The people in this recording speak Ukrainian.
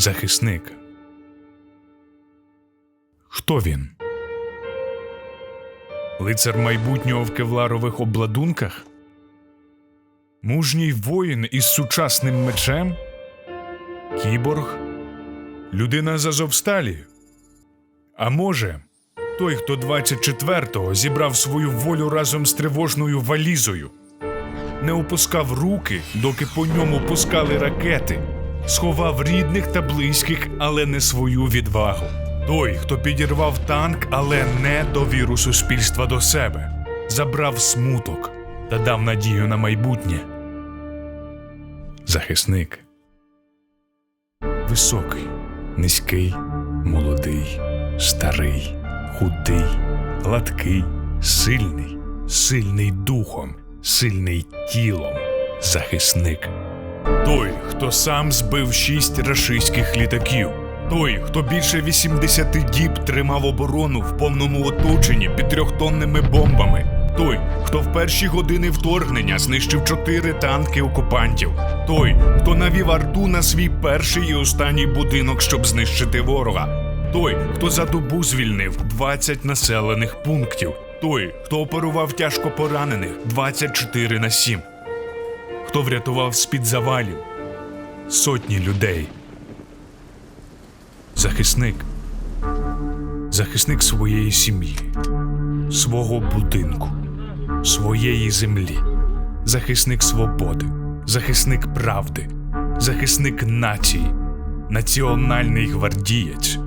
захисник. Хто він? Лицар майбутнього в кевларових обладунках? Мужній воїн із сучасним мечем? Кіборг? Людина з Азовсталі? А може, той, хто 24-го зібрав свою волю разом з тривожною валізою, не опускав руки, доки по ньому пускали ракети, сховав рідних та близьких, але не свою відвагу. Той, хто підірвав танк, але не довіру суспільства до себе, забрав смуток та дав надію на майбутнє. Захисник. Високий, низький, молодий, старий, худий, гладкий, сильний, сильний духом, сильний тілом, захисник. Той, хто сам збив шість рашистських літаків. Той, хто більше 80 діб тримав оборону в повному оточенні під трьохтонними бомбами. Той, хто в перші години вторгнення знищив чотири танки окупантів. Той, хто навів арту на свій перший і останній будинок, щоб знищити ворога. Той, хто за добу звільнив 20 населених пунктів. Той, хто оперував тяжко поранених 24 на 7. Хто врятував з-під завалів. Сотні людей. Захисник. Захисник своєї сім'ї, свого будинку, своєї землі, захисник свободи, захисник правди, захисник нації, національний гвардієць.